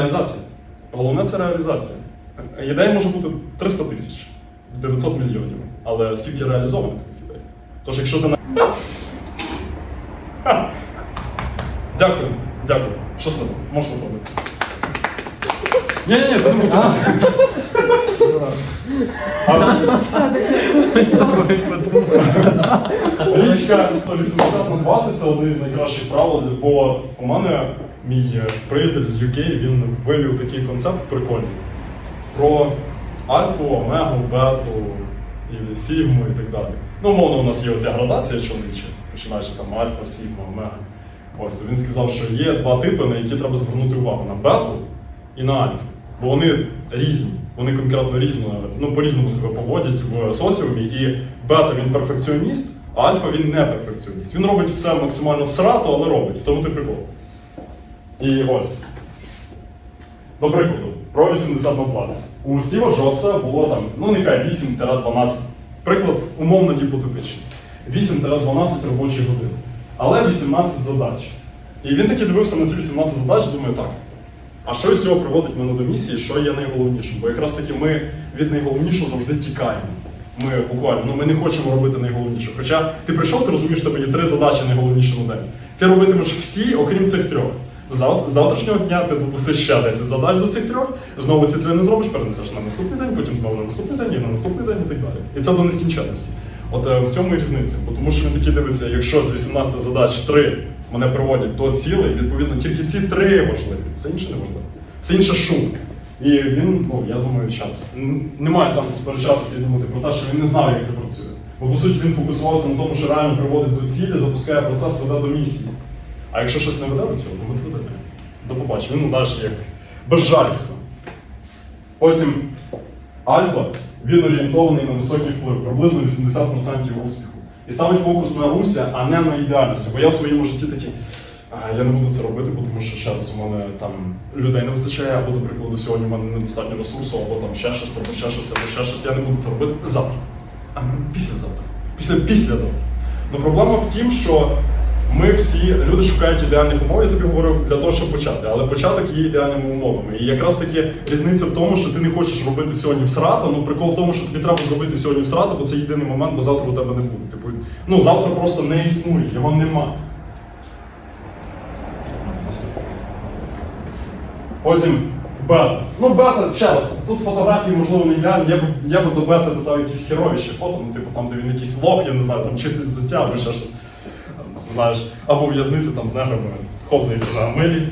Реалізація. Головне це реалізація. Ідей може бути 300 тисяч, 900 мільйонів. Але скільки реалізованих з тих ідей? Тож, якщо ти на. Дякую, дякую. Щасливо, можеш виходити. Ні, ні, це не мотивація. Річка 80 на 20 це одне з найкращих правил, бо у мене мій е, приятель з UK, він вивів такий концепт прикольний про альфу, омегу, бету, сігму і так далі. Ну, умовно, у нас є оця градація чоловіча, починаючи там альфа, сігма, омега. Ось то він сказав, що є два типи, на які треба звернути увагу: на бету і на альфу. Бо вони різні, вони конкретно різно, ну, по-різному себе поводять в соціумі. І бета він перфекціоніст, а альфа він не перфекціоніст. Він робить все максимально всрато, але робить. В тому ти прикол. І ось. До прикладу, про 80 на 20. У Стіва Джобса було там, ну нехай 8-12. Приклад умовно гіпотетичний. 8-12 робочих годин. Але 18 задач. І він таки дивився на ці 18 задач і думає, так. А що з цього приводить мене до місії, що є найголовнішим? Бо якраз таки ми від найголовнішого завжди тікаємо. Ми буквально ну, ми не хочемо робити найголовніше. Хоча ти прийшов, ти розумієш, що тебе є три задачі найголовніші на день. Ти робитимеш всі, окрім цих трьох. Зав- завтрашнього дня ти додаси ще 10 задач до цих трьох, знову ці три не зробиш, перенесеш на наступний день, потім знову на наступний день і на наступний день і так далі. І це до нескінченності. От е, в цьому і різниця. Тому що він такий дивиться, якщо з 18 задач 3 мене приводять до цілей, відповідно, тільки ці три важливі, все інше не важливо. Все інше шум. І він, ну я думаю, час. Немає сенсу сперечатися і думати про те, що він не знав, як це працює. Бо по суті він фокусувався на тому, що реально приводить до цілі, запускає процес, веде до місії. А якщо щось не веде до цього, то ми це ведемо. До побачення. Він, знаєш, як безжалісно. Потім альфа, він орієнтований на високий вплив, приблизно 80% успіху. І ставить фокус на руся, а не на ідеальність. Бо я в своєму житті такий, я не буду це робити, бо тому що ще раз у мене там людей не вистачає, або, до прикладу, сьогодні в мене недостатньо ресурсу, або там ще щось, або ще щось, або ще щось. Я не буду це робити завтра. А післязавтра. Після післязавтра. Ну проблема в тім, що ми всі люди шукають ідеальних умов, я тобі говорю для того, щоб почати. Але початок є ідеальними умовами. І якраз таки різниця в тому, що ти не хочеш робити сьогодні всрато. Ну прикол в тому, що тобі треба зробити сьогодні всрато, бо це єдиний момент, бо завтра у тебе не буде. Типу, ну завтра просто не існує, його нема. Потім бета. Ну, бета, ще раз, тут фотографії, можливо, не ідеальні. Я я б до бети додав якісь херовіші фото, ну, типу там, де він якийсь лох, я не знаю, там чистить взуття або ще щось. Знаєш, або в'язниці там з неграми ховзається на милі.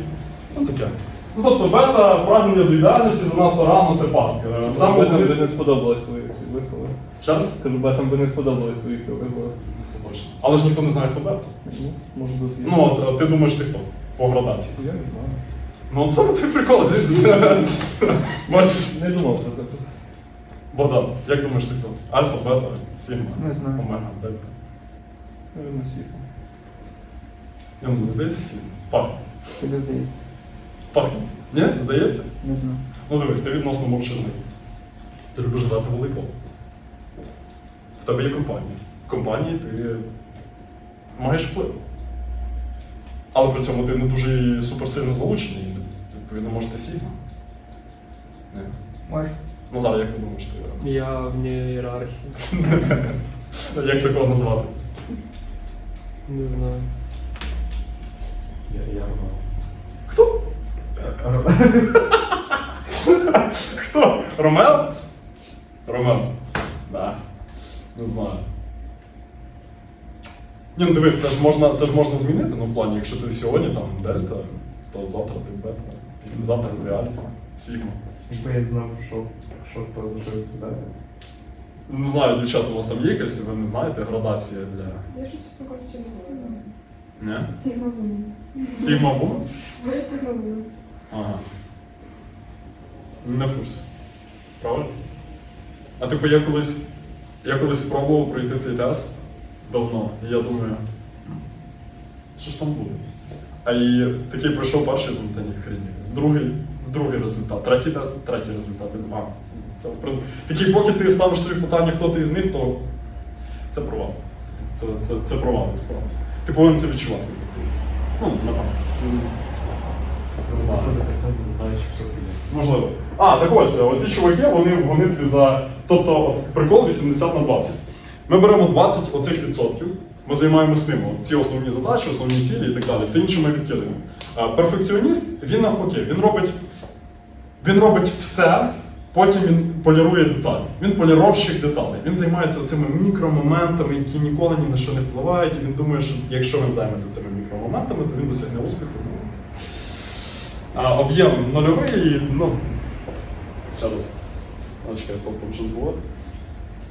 Ну таке. Ну тобто бета, прагнення до ідеальності занадто рано це пастка. Саме Батам би коли- не сподобалось твої ці вислови. Ще раз? Кажу, батам би не сподобалось твої ці вислови. Це точно. Але ж ніхто не знає, хто бета. Ну, може бути. є. Ну, от, а ти думаєш, ти хто? По градації. Я не знаю. Ну, це ти прикол. Бачиш, Не думав про це. Богдан, як думаєш, ти хто? Альфа, бета, сігма, Не знаю. омега, дельта. Наверно, світло. Я не здається сігма. Пахне. Тобі здається. Пахнеться. Ні? Здається? Не знаю. Ну дивись, ти відносно мовчазний. Ти любиш грати в волейбол. В тебе є компанія. В компанії ти маєш вплив. Але при цьому ти не дуже суперсильно залучений. Відповідно, може ти сігма. Ні. Може. Назар, як ти думаєш, ти? Я вне ієрархії. Як такого назвати? Не знаю. Я, я Роман. Хто? Хто? Ромео? Ромео. Да. Не знаю. Ні, ну дивись, це ж можна, це ж можна змінити, ну в плані, якщо ти сьогодні там дельта, то завтра ти бета, післязавтра ти альфа, сігма. Якби я знав, що, що хто за що відповідає. Не знаю, дівчата, у вас там є якась, ви не знаєте, градація для. Я щось чесно кажучи не знаю. Ні? Сігма вумен. Сігма вумен? Ви Сігма. Ага. Не в курсі. Правильно? А типу я колись. Я колись спробував пройти цей тест давно. І я думаю, що ж там буде? А і такий пройшов перший, думаю, та ні, хрень. Другий, другий результат. Третій тест, третій результат. Я думаю, а, це. Такий, поки ти ставиш собі питання, хто ти із них, то це провал. Це, це, це, це провал насправді. Ти повинен це відчувати, мені здається. Ну, напевно. Можливо. А, так ось, оці чуваки, вони в гонитві за. Тобто, от прикол 80 на 20. Ми беремо 20 оцих відсотків, ми займаємося ними. Ці основні задачі, основні цілі і так далі. Все інше ми відкидаємо. А перфекціоніст, він навпаки, він робить, він робить все, потім він полірує деталі. Він поліровщик деталей. Він займається цими мікромоментами, які ніколи ні на що не впливають. І він думає, що якщо він займеться цими мікромоментами, то він досягне успіху. А, об'єм нульовий, ну. Ще раз. Чекай, стоп, там щось було.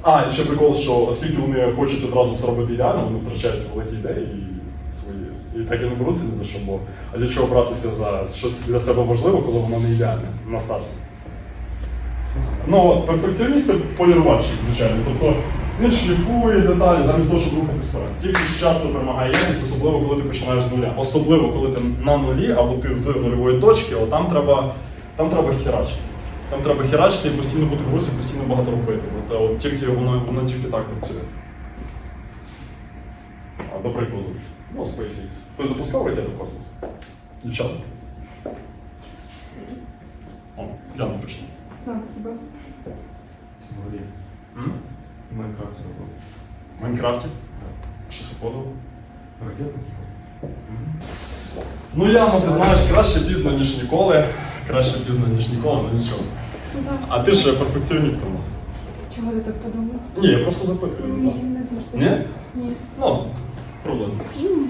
А, і ще прикол, що оскільки вони хочуть одразу все робити ідеально, вони втрачають великі ідеї і свої. І так і не беруться ні за що, бо а для чого братися за щось для себе важливе, коли воно не ідеальне на старті. Ну от, перфекціоніст це полірувальщик, звичайно. Тобто він шліфує деталі замість того, щоб рухатись вперед. Тільки часто перемагає якість, особливо коли ти починаєш з нуля. Особливо коли ти на нулі або ти з нульової точки, от там треба, там треба херачити. Там треба херачити і постійно бути в русі, постійно багато робити. От, от тільки воно, воно тільки так працює. А, до прикладу, ну, SpaceX. Ви запускали ракети в космос? Дівчата? О, Яна почне. Сам хіба? Горі. М? В Майнкрафті робив. В Майнкрафті? Щось виходило? Ракету? Ну, Яна, ти знаєш, краще пізно, ніж ніколи. Краще пізно, ніж ніколи, ну нічого. Ну так. А ти ж перфекціоніст у нас. Чого ти так подумав? Ні, я просто запитую. Ні, не завжди. Ні? Ні. Ну, приблизно. М,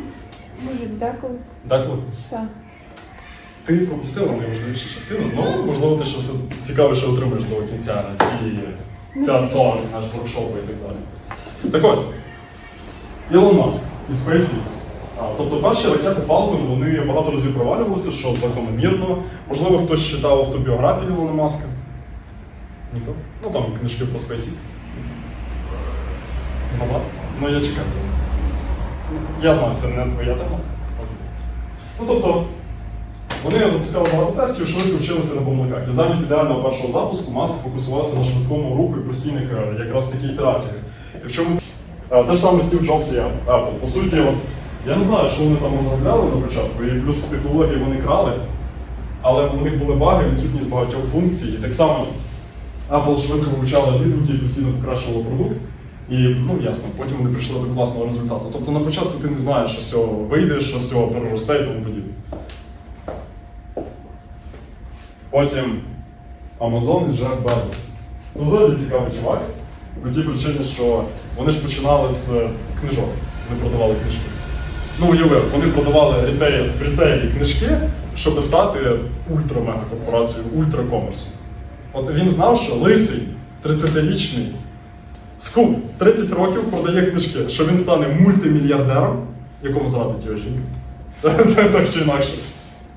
Може, деколи. Дякую. Так. Ти пропустила найважливішу частину, ну, можливо, ти щось цікавіше отримаєш до кінця цієї театор, наш воркшопи і так далі. Так ось, Ілон Маск і SpaceX. Тобто перші ракети Falcon, вони багато разів провалювалися, що закономірно. Можливо, хтось читав автобіографію Ілона Маска. Ніхто? Ну там книжки про SpaceX. Назад? Ну я чекаю. Я знаю, це не твоя тема. Ну тобто, вони запускали багато тестів, швидко вчилися на помилках. І замість ідеального першого запуску Маск фокусувався на швидкому руху і постійних е, якраз такі ітераціях. І в чому е, те ж саме Стів Джобс і Apple. По суті, от, я не знаю, що вони там розробляли на початку, і плюс технології вони крали, але у них були баги, відсутність багатьох функцій. І так само Apple швидко вивчала відгуки і постійно покращувала продукт. І ну ясно, потім вони прийшли до класного результату. Тобто на початку ти не знаєш, що з цього вийде, що з цього переросте і тому подібне. Потім Amazon і Джеф Безос. Це взагалі цікавий чувак. По тій причині, що вони ж починали з е, книжок, вони продавали книжки. Ну, уяви, вони продавали рітейл, в книжки, щоб стати ультра-мегакорпорацією, ультракомерсом. От він знав, що лисий, 30-річний, скуп 30 років продає книжки, що він стане мультимільярдером, якому зрадить його жінка. Так чи інакше.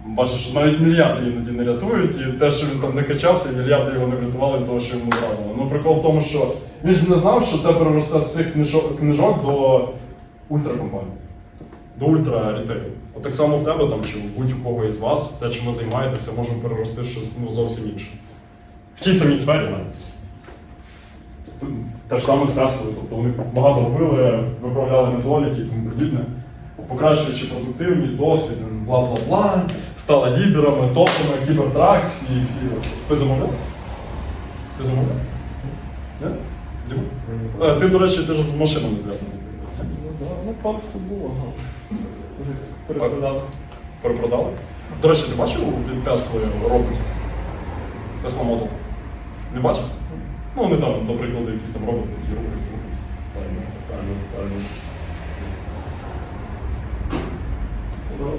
Бачиш, що навіть мільярди іноді не рятують, і те, що він там не качався, мільярди його не врятували того, що йому зрадили. Ну прикол в тому, що він ж не знав, що це переросте з цих книжок, книжок до ультракомпанії, до ультра-рітейлу. От так само в тебе там, чи у будь-кого із вас, те, чим ви займаєтеся, може перерости в щось ну, зовсім інше. В тій самій сфері навіть. Те ж саме з Теслою, тобто вони багато робили, виправляли недоліки і тому подібне, покращуючи продуктивність, досвід, бла-бла-бла, стали лідерами, топами, кібертрак, всі, всі. Ви замовляв? Ти замовляв? Ні? Діма? Е, Ти, до речі, ти ж з машинами зв'язаний. Ну ну пару штук було, ага. Перепродали. Перепродали? До речі, ти бачив від Тесли роботів? Tesla Model? Не бачив? Ну, вони там, до прикладу, якісь там роботи, які рухаються. Правильно, правильно, правильно.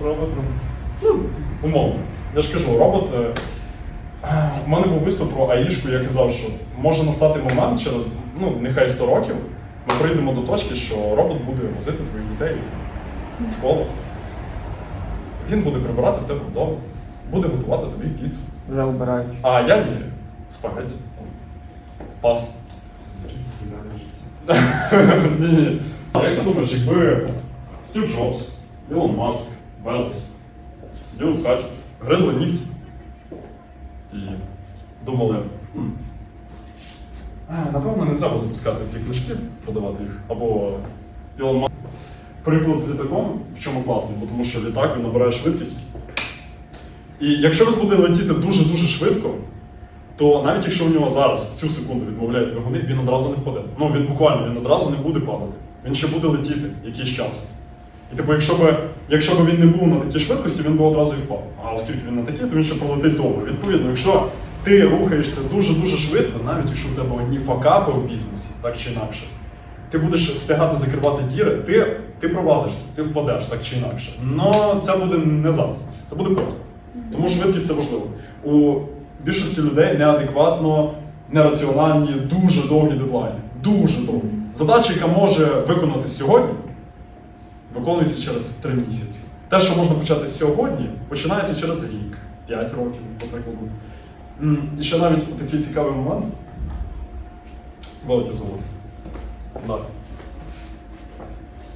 Робот Ну, умовно. Я ж кажу, робот. е, У мене був виступ про Аїшку, я казав, що може настати момент через ну, нехай 100 років, ми прийдемо до точки, що робот буде возити твоїх дітей в школу. Він буде прибирати в тебе вдома, буде готувати тобі піцу. вже вбирають. А я ні. Спагетті. Паста. Ні, ні. А як ти думаєш, якби Стів Джобс, Ілон Маск, Безос сиділи в хаті, гризли нігті і думали, «Хм, напевно, не треба запускати ці книжки, продавати їх. Або Ілон Маск. Приклад з літаком, в чому класний, бо тому що літак він набирає швидкість. І якщо він буде летіти дуже-дуже швидко, то навіть якщо у нього зараз в цю секунду відмовляють двигуни, він одразу не впаде. Ну він буквально він одразу не буде падати. Він ще буде летіти якийсь час. І типу, якщо б, якщо б він не був на такій швидкості, він би одразу і впав. А оскільки він не такий, то він ще пролетить довго. Відповідно, якщо ти рухаєшся дуже-дуже швидко, навіть якщо в тебе одні факапи у бізнесі, так чи інакше, ти будеш встигати закривати діри, ти, ти провалишся, ти впадеш так чи інакше. Но це буде не зараз, це буде потім. Тому швидкість це важливо. У більшості людей неадекватно, нераціональні, дуже довгі дедлайни. Дуже довгі. Задача, яка може виконати сьогодні, виконується через три місяці. Те, що можна почати сьогодні, починається через рік, 5 років, по прикладу. І ще навіть такий цікавий момент. Володя зовут. Так.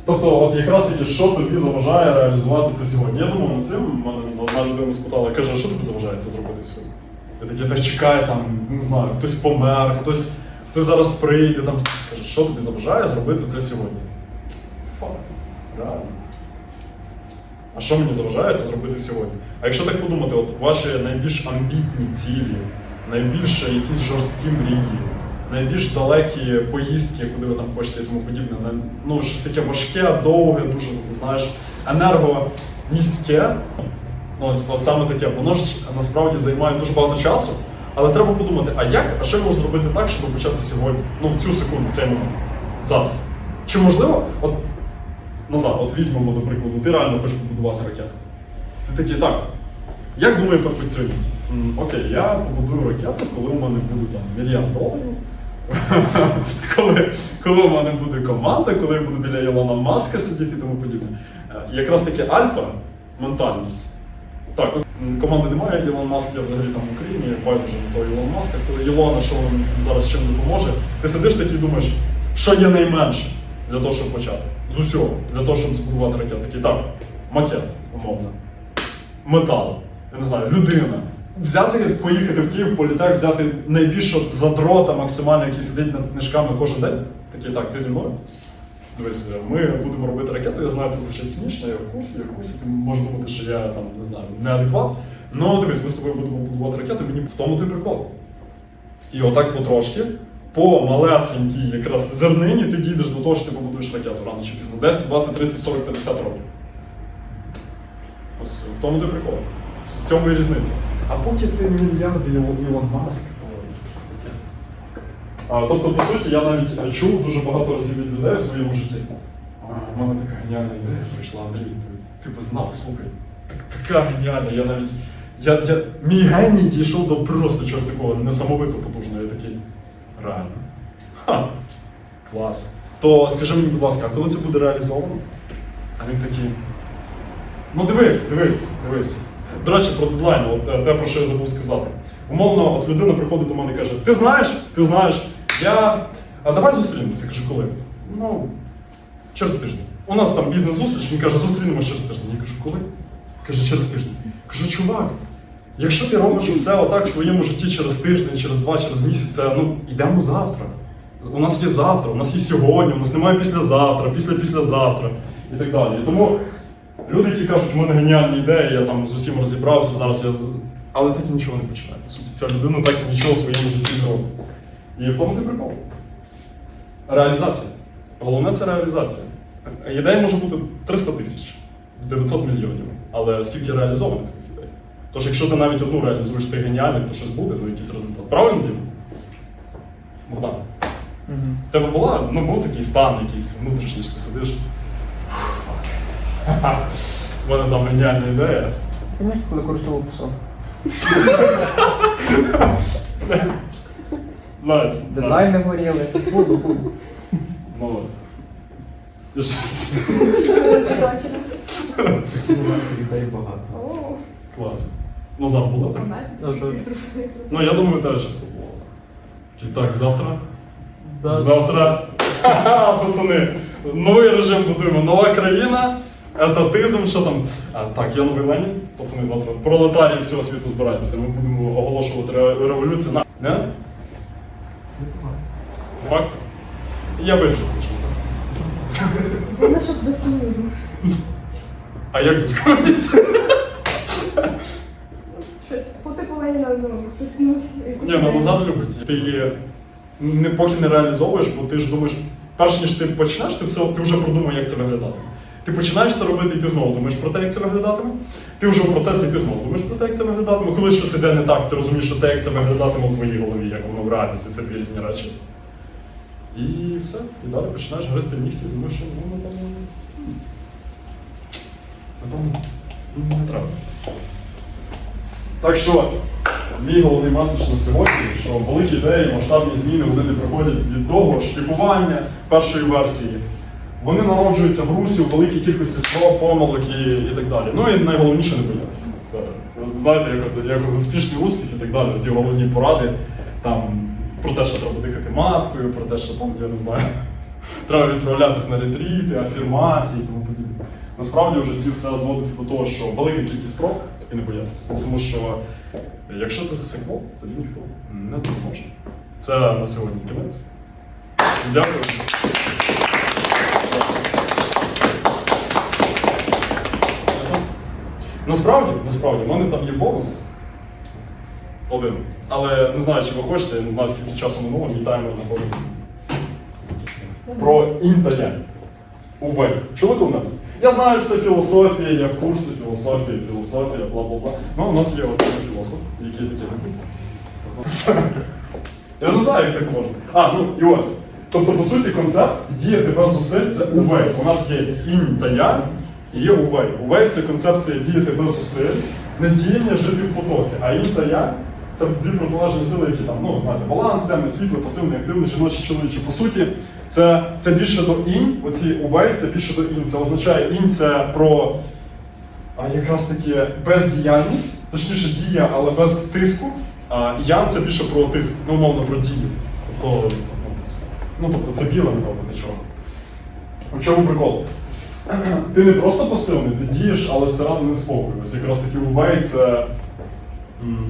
Тобто, от якраз таки, що тобі заважає реалізувати це сьогодні? Я думав над цим, мене одна людина спитала, каже, що тобі заважає це зробити сьогодні? Я такий, так чекай, там, не знаю, хтось помер, хтось, хтось зараз прийде, там. Каже, що тобі заважає зробити це сьогодні? Факт. Реально. А що мені заважає це зробити сьогодні? А якщо так подумати, от ваші найбільш амбітні цілі, найбільш якісь жорсткі мрії, найбільш далекі поїздки, куди ви там хочете і тому подібне, ну щось таке важке, довге, дуже знаєш, енергонізьке. Ну, ось от саме таке, воно ж насправді займає дуже багато часу, але треба подумати, а як, а що я можу зробити так, щоб почати сьогодні? Ну, в цю секунду, цей момент. Зараз. Чи можливо, от назад, от візьмемо, до прикладу, ти реально хочеш побудувати ракету. Ти такий, так, як думає перфекціоніст? Окей, я побудую ракету, коли у мене буде там мільярд доларів. коли, коли у мене буде команда, коли я буду біля Ілона Маска сидіти і тому подібне. Е, Якраз таки альфа ментальність. Так, команди немає, Ілон Маск є взагалі там в Україні, байдуже на того Ілон Маска, то Ілона, що він зараз чим допоможе. Ти сидиш такий і думаєш, що є найменше для того, щоб почати. З усього, для того, щоб збудувати ракету. Такий, так, макет, умовно метал, я не знаю, людина. Взяти, поїхати в Київ, політек, взяти найбільшого задрота максимально, який сидить над книжками кожен день. Такий, так, ти зі мною? Дивись, ми будемо робити ракету, я знаю, це звучить цинічно, я в курсі, я в курсі, ти можеш думати, що я там, не знаю, неадекват. Ну, дивись, ми з тобою будемо будувати ракету, мені в тому той прикол. І отак потрошки, по малесенькій якраз зернині ти дійдеш до того, що ти побудуєш ракету рано чи пізно. 10, 20, 30, 40, 50 років. Ось в тому ти прикол. В цьому і різниця. А поки ти мільярди Ілон Маск. А, тобто, по суті, я навіть чув дуже багато разів від людей в своєму житті. У мене така геніальна ідея прийшла, Андрій. Ти, ти би знав, слухай. Так, така геніальна, я навіть. Я, я, мій геній дійшов до просто чогось такого несамовито потужного. Реально. Ха. Клас. То скажи мені, будь ласка, а коли це буде реалізовано? А він такий. Ну дивись, дивись, дивись. До речі, про дедлайн, от е, те, про що я забув сказати. Умовно, от людина приходить до мене і каже: Ти знаєш, ти знаєш, я. А давай зустрінемося. Я кажу, коли? Ну, через тиждень. У нас там бізнес-зустріч, він каже, зустрінемося через тиждень. Я кажу, коли? Каже, через тиждень. Кажу, чувак, якщо ти робиш все отак в своєму житті через тиждень, через два, через місяць, це ну, йдемо завтра. У нас є завтра, у нас є сьогодні, у нас немає післязавтра, після післязавтра і так далі. І тому люди, які кажуть, у мене геніальні ідеї, я там з усім розібрався, зараз я. Але так і нічого не починаю. По суті, ця людина так і нічого в своєму житті не робить. І в тому ти прикол. Реалізація. Головне це реалізація. Ідей може бути 300 тисяч, 900 мільйонів. Але скільки реалізованих? Тож, якщо ти навіть одну реалізуєш з тих геніальних, то щось буде, ну якийсь результат. Правильно Дім? Богдан. В тебе була, ну був такий стан якийсь внутрішній, що ти сидиш. У мене там геніальна ідея. Пам'ятаєш, коли курсову писав? Найс. Дедлайни горіли. Буду, буду. Молодець. Клас. Назад було так? Ну, я думаю, теж часто було. Так, завтра. Да. Завтра. Ха-ха, пацани. Новий режим будуємо. Нова країна. Етатизм, що там? А, так, я новий Ленін. Пацани, завтра пролетарії всього світу збирайтеся. Ми будемо оголошувати ре- революцію. На. Не? Факт. Я вирішу це шутка. Головне, щоб без комунізму. А як без комунізму? стикнусь якусь. Ні, ну Назар любить. Ти її не поки не реалізовуєш, бо ти ж думаєш, перш ніж ти почнеш, ти все ти вже продумав, як це виглядатиме. Ти починаєш це робити, і ти знову думаєш про те, як це виглядатиме. Ти вже в процесі і ти знову думаєш про те, як це виглядатиме. Коли щось іде не так, ти розумієш, що те, як це виглядатиме у твоїй голові, як воно в реальності, це дві різні речі. І все. І далі починаєш гристи нігті, і думаєш, що ну, напевно. Напевно, ну, не треба. Так що, мій головний меседж на сьогодні, що великі ідеї, масштабні зміни вони не приходять від того шліфування першої версії. Вони народжуються в русі у великій кількості спроб, помилок і, і так далі. Ну і найголовніше не боятися. Знаєте, як, як успішний успіх і так далі. Ці головні поради там, про те, що треба дихати маткою, про те, що там, я не знаю, треба відправлятися на ретріти, афірмації і тому подібне. Насправді в житті все зводиться до того, що велика кількість спроб і не боятися. Тому що якщо ти сикнув, тоді ніхто не допоможе. Це на сьогодні кінець. Дякую. Насправді, насправді, в мене там є бонус. Один. Але не знаю, чи ви хочете, я не знаю, скільки часу минуло, таймер на годину. Про інтелект. УВ. Чули коли-небудь? Я знаю, що це філософія, я в курсі філософії, філософія, бла бла бла. Ну, у нас є один філософ, який таке робить. Я не знаю, як так можна. А, ну і ось. Тобто, по суті, концепт діяти без зусиль це УВ. У нас є інь та я, і є УВ. УВ це концепція діяти без зусиль, не діяння жити в потоці. А інь та я це дві протилежні сили, які там, ну, знаєте, баланс, темний, світлий, пасивний, активний, жіночий, чоловічий. По суті, це, це більше до інь, оці УВ це більше до інь. Це означає інь це про а якраз таки бездіяльність, точніше дія, але без тиску. А ян це більше про тиск, ну, умовно про дію. Тобто, ну, тобто це біле, не добре, нічого. У чому прикол? Ти не просто пасивний, ти дієш, але зсередини спокою. Ось якраз таки увей це,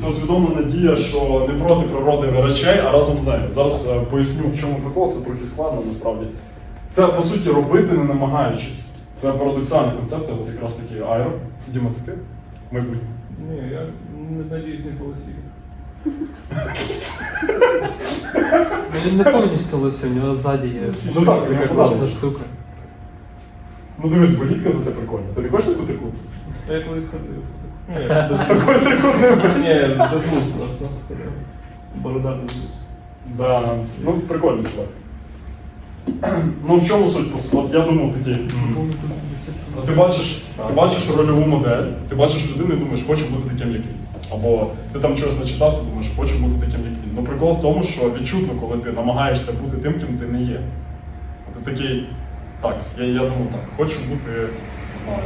це усвідомлена дія, що не проти природи речей, а разом з нею. Зараз е, поясню, в чому прикол, це трохи складно насправді. Це по суті робити, не намагаючись. Це парадоксальна концепція, от якраз таки аеро. Діма, це? Майбутнє. Ні, я не надіюсь не полосію. Він не повністю лисий, у нього ззаді є Ну так, я така казав. класна штука. Ну дивись, болітка за те прикольно. Ти не хочеш таку трику? А я колись ходив. Ні, без Такої трику не буде. Ні, без вуз просто ходив. Борода без вуз. Да, ну прикольний чувак. Ну в чому суть? по суті? От я думав такий. м, Ти бачиш, ти бачиш рольову модель, ти бачиш людину і думаєш, хочу бути таким, як він. Або ти там щось начитався, думаєш, хочу бути таким, як він. Ну прикол в тому, що відчутно, коли ти намагаєшся бути тим, ким ти не є. Ти такий, так, я, я думаю, так, хочу бути, не знаю.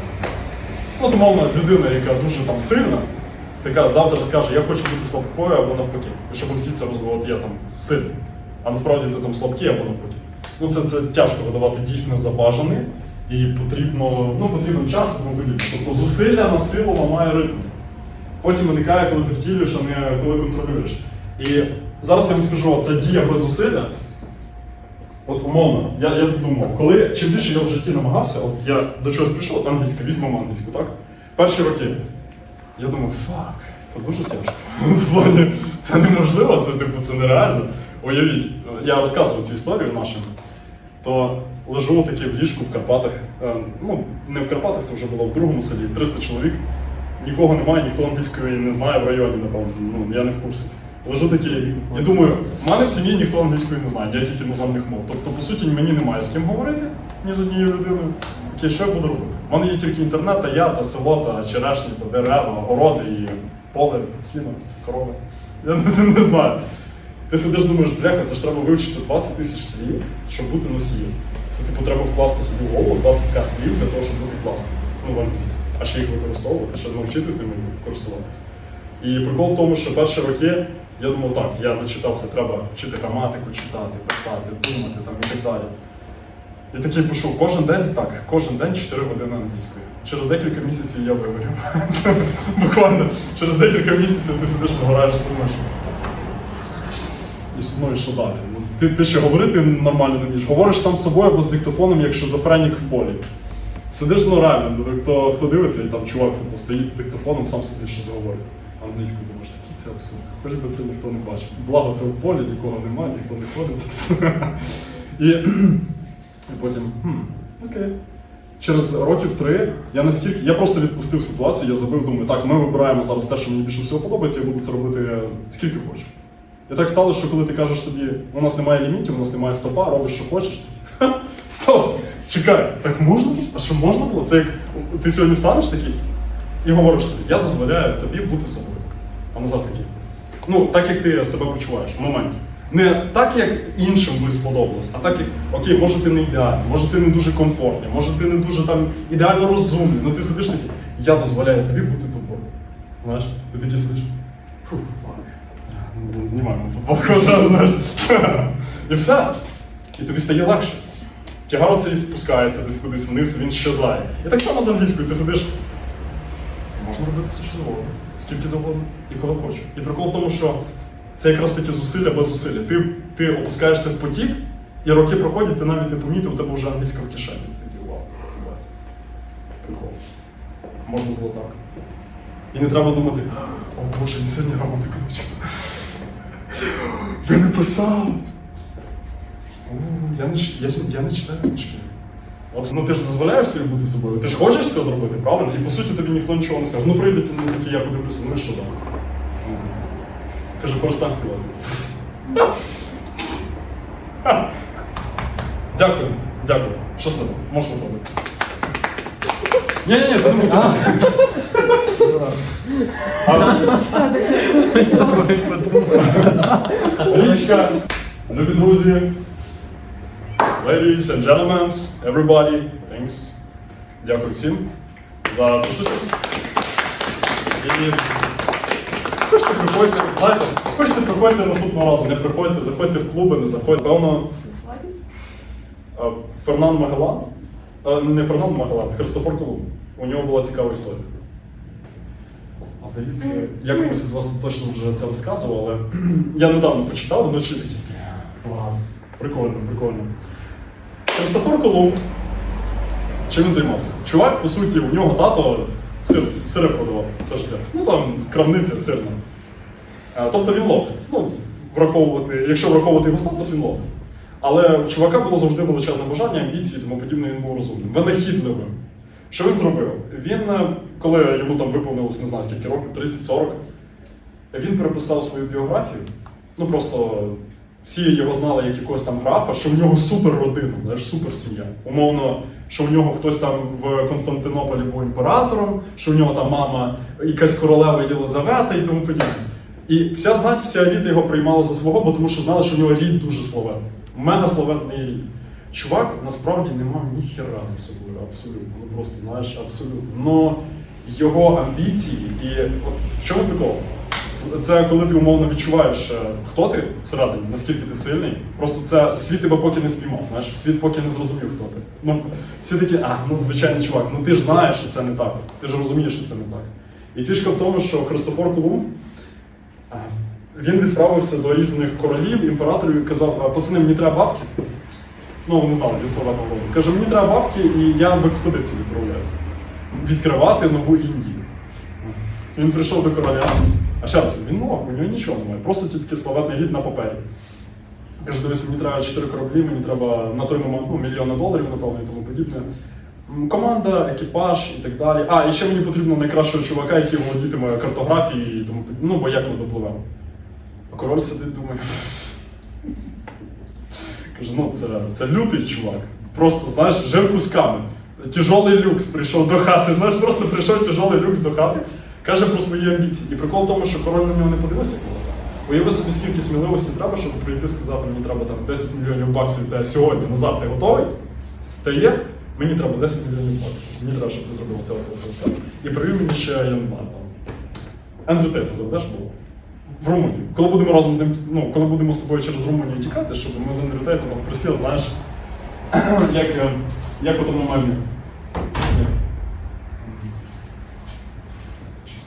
Ну, от, умовно, людина, яка дуже там сильна, така завтра скаже, я хочу бути слабкою або навпаки. І щоб всі це розуміли, от я там сильний, а насправді ти там слабкий або навпаки. Ну це, це тяжко видавати дійсно забажане, і потрібно, ну, потрібен час і тому. Тобто зусилля на силу ламає ритм. Потім виникає, коли ти втілюєш, а не коли контролюєш. І зараз я вам скажу, це дія без зусилля. От умовно, я, я думав, коли чим більше я в житті намагався, от я до чогось прийшов, англійська, візьмемо англійську, так? Перші роки. Я думав, фак, це дуже тяжко. Це неможливо, це типу, це нереально. Уявіть, я розказував цю історію нашим, то лежу таки в ліжку в Карпатах. е, Ну, не в Карпатах, це вже було в другому селі, 300 чоловік. Нікого немає, ніхто англійської не знає в районі, напевно. Ну, я не в курсі. Лежу такий і думаю, в мене в сім'ї ніхто англійської не знає, ніяких іноземних мов. Тобто, по суті, мені немає з ким говорити ні з однією людиною. Окей, що я буду робити? У мене є тільки інтернет, та я, та село, та черешні, та дерева, городи і поле, сіно, корови. Я не, не знаю. Ти сидиш думаєш, бляха, це ж треба вивчити 20 тисяч слів, щоб бути носієм. Це типу треба вкласти собі в голову 20к слів для того, щоб бути класним. Ну, в англійській. А ще їх використовувати, ще навчитись ними користуватися. І прикол в тому, що перші роки я думав, так, я начитався, треба вчити граматику, читати, писати, думати там і так далі. І такий пішов кожен день, так, кожен день 4 години англійської. Через декілька місяців я вигорів. Буквально через декілька місяців ти сидиш, погораєш, думаєш. І ну, і що далі? Ну, ти, ти ще говорити нормально не вмієш. Говориш сам з собою або з диктофоном, як шизофренік в полі. Сидиш ну реально, ну, хто, хто дивиться, і там чувак типу, стоїть з диктофоном, сам собі щось говорить. Англійською думаєш, Це абсурд. Хоч би це ніхто не бачив. Благо це в полі, нікого немає, ніхто не ходить. І, потім, хм, окей. Через років три я настільки, я просто відпустив ситуацію, я забив, думаю, так, ми вибираємо зараз те, що мені більше всього подобається, я буду це робити скільки хочу. І так стало, що коли ти кажеш собі, у нас немає лімітів, у нас немає стопа, робиш, що хочеш. Стоп! Чекай, так можна? А що можна було? Це як ти сьогодні встанеш такий і говориш собі, я дозволяю тобі бути собою. А назад такий. Ну, так як ти себе почуваєш в моменті. Не так, як іншим би сподобалось, а так як, окей, може ти не ідеальний, може ти не дуже комфортний, може ти не дуже там ідеально розумний, ну ти сидиш такий, я дозволяю тобі бути тобою. Знаєш, ти тоді сидиш. Фух. Знімаємо футболку знаєш. І все. І тобі стає легше. Тягар оцей спускається десь кудись вниз, він щезає. І так само з англійською ти сидиш. Можна робити все, що завгодно, скільки завгодно і коли хочеш. І прикол в тому, що це якраз таки зусилля без зусилля. Ти, ти опускаєшся в потік, і роки проходять, ти навіть не помітив, у тебе вже англійська в кишені. Прикол. Можна було так. І не треба думати, о Боже, я сьогодні грамотику не. Я не писав. Я не, я, я не читаю книжки. Ну ти ж дозволяєш собі бути собою, ти ж хочеш це зробити, правильно? І по суті тобі ніхто нічого не скаже. Ну прийдуть вони такі, я подивлюся, ну і що там? Ну, ти- Каже, перестань співати. Дякую, дякую. Щасливо, можеш виходити. Ні, ні, ні, це не мотивація. Річка, любі друзі, ladies and gentlemen, everybody, thanks. Дякую всім за присутність. І хочете приходьте, знаєте, хочете приходьте наступного разу, не приходьте, заходьте в клуби, не заходьте. Певно, Фернан Магеллан, е, не Фернан Магеллан, Христофор Колумб. У нього була цікава історія. А здається, я комусь із вас точно вже це розказував, але я недавно почитав, вночі такий. Клас. Прикольно, прикольно. Христофор Колумб. Чим він займався? Чувак, по суті, у нього тато сир, сири продавав це життя. Ну там крамниця сирна. А, тобто він лов. Ну, враховувати, якщо враховувати його статус, він лов. Але в чувака було завжди величезне бажання, амбіції тому подібне, він був розумним, винахідливим. Що він зробив? Він, е, коли йому там виповнилось не знаю скільки років, 30-40, він переписав свою біографію. Ну просто всі його знали як якогось там графа, що в нього супер родина, знаєш, супер сім'я. Умовно, що в нього хтось там в Константинополі був імператором, що в нього там мама якась королева Єлизавета і тому подібне. І вся знать, вся еліта його приймала за свого, бо тому що знали, що в нього рід дуже славетний. Мега славетний рід. Чувак насправді не мав ні хера за собою, абсолютно. Ну просто знаєш, абсолютно. Но його амбіції і от в чому прикол? Це- коли ти умовно відчуваєш, е, хто ти всередині, наскільки ти сильний. Просто це світ тебе поки не спіймав, знаєш, світ поки не зрозумів, хто ти. Ну, всі такі, а, ну звичайний чувак, ну ти ж знаєш, що це не так. Ти ж розумієш, що це не так. І фішка в тому, що Христофор Колумб він відправився до різних королів, імператорів і казав, «А, пацани, мені треба бабки. Ну, не знали, від слова роду. Каже, мені треба бабки, і я в експедицію відправляюся. Відкривати нову Індію. Він прийшов до короля. А ще раз, він ног, у нього нічого немає, просто тільки славетний рід на папері. Каже, дивись, мені треба 4 кораблі, мені треба на той момент ну, мільйони доларів, напевно, і тому подібне. Команда, екіпаж і так далі. А, і ще мені потрібно найкращого чувака, який володітиме картографією і тому подібне. Ну, бо як ми допливемо. А король сидить, думає. Каже, ну це, це лютий чувак. Просто, знаєш, жив кусками. Тяжолий люкс прийшов до хати. Знаєш, просто прийшов тяжолий люкс до хати, каже про свої амбіції. І прикол в тому, що король на нього не подивився коли. Уяви собі, скільки сміливості треба, щоб прийти і сказати, мені треба там 10 мільйонів баксів та сьогодні назад ти готовий? Та є? Мені треба 10 мільйонів баксів. Мені треба, щоб ти зробив це, оце, оце. І привів мені ще, я не знаю, там. Ендрю Тейта заведеш було? В Румунію. Коли будемо разом з ним, ну, коли будемо з тобою через Румунію тікати, щоб ми з Ендрю Тейтом присіли, знаєш, як, е, як у тому мемі.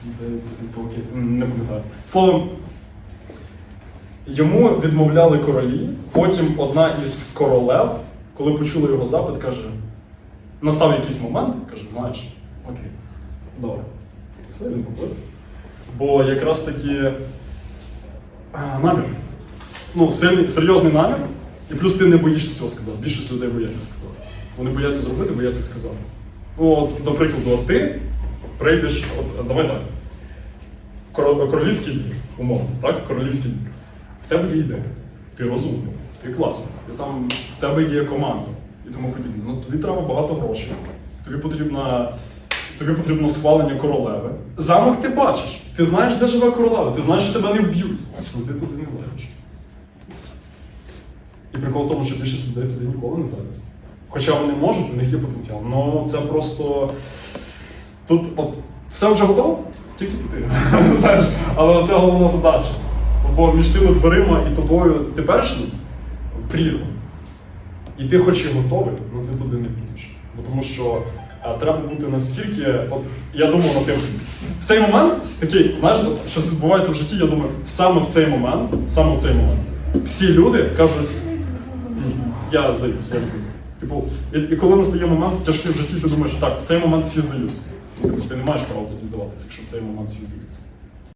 Здається, пауки. Не пам'ятаю. Словом, йому відмовляли королі, потім одна із королев, коли почула його запит, каже, настав якийсь момент, каже, знаєш, окей, добре. Все він поплив. Бо якраз таки намір. Ну, сильний, серйозний намір, і плюс ти не боїшся цього сказати. Більшість людей бояться сказати. Вони бояться зробити, бояться сказати. Ну, от, до прикладу, ти прийдеш, от, давай так. Королівський умовно, так? Королівський. В тебе є ідея, ти розумний, ти класний, ти там, в тебе є команда і тому подібне. Ну, тобі треба багато грошей. Тобі потрібна, тобі потрібно схвалення королеви. Замок ти бачиш. Ти знаєш, де живе королева, ти знаєш, що тебе не вб'ють. Ну ти туди не зайдеш. І прикол в тому, що більшість людей туди ніколи не зайдуть. Хоча вони можуть, у них є потенціал. Ну це просто. Тут все вже готово, тільки ти. Знаєш, але це головна задача. Бо між тими дверима і тобою теперішнім прірва. І ти хоч і готовий, але ти туди не підеш. Бо тому що а, треба бути настільки. От я думав над тим. В цей момент такий, знаєш, щось відбувається в житті, я думаю, саме в цей момент, саме в цей момент, всі люди кажуть, я здаюся, я піду. Типу, і коли настає момент тяжкий в житті, ти думаєш, так, в цей момент всі здаються. Типу, ти не маєш права тоді здаватися, якщо цей момент всі здаються.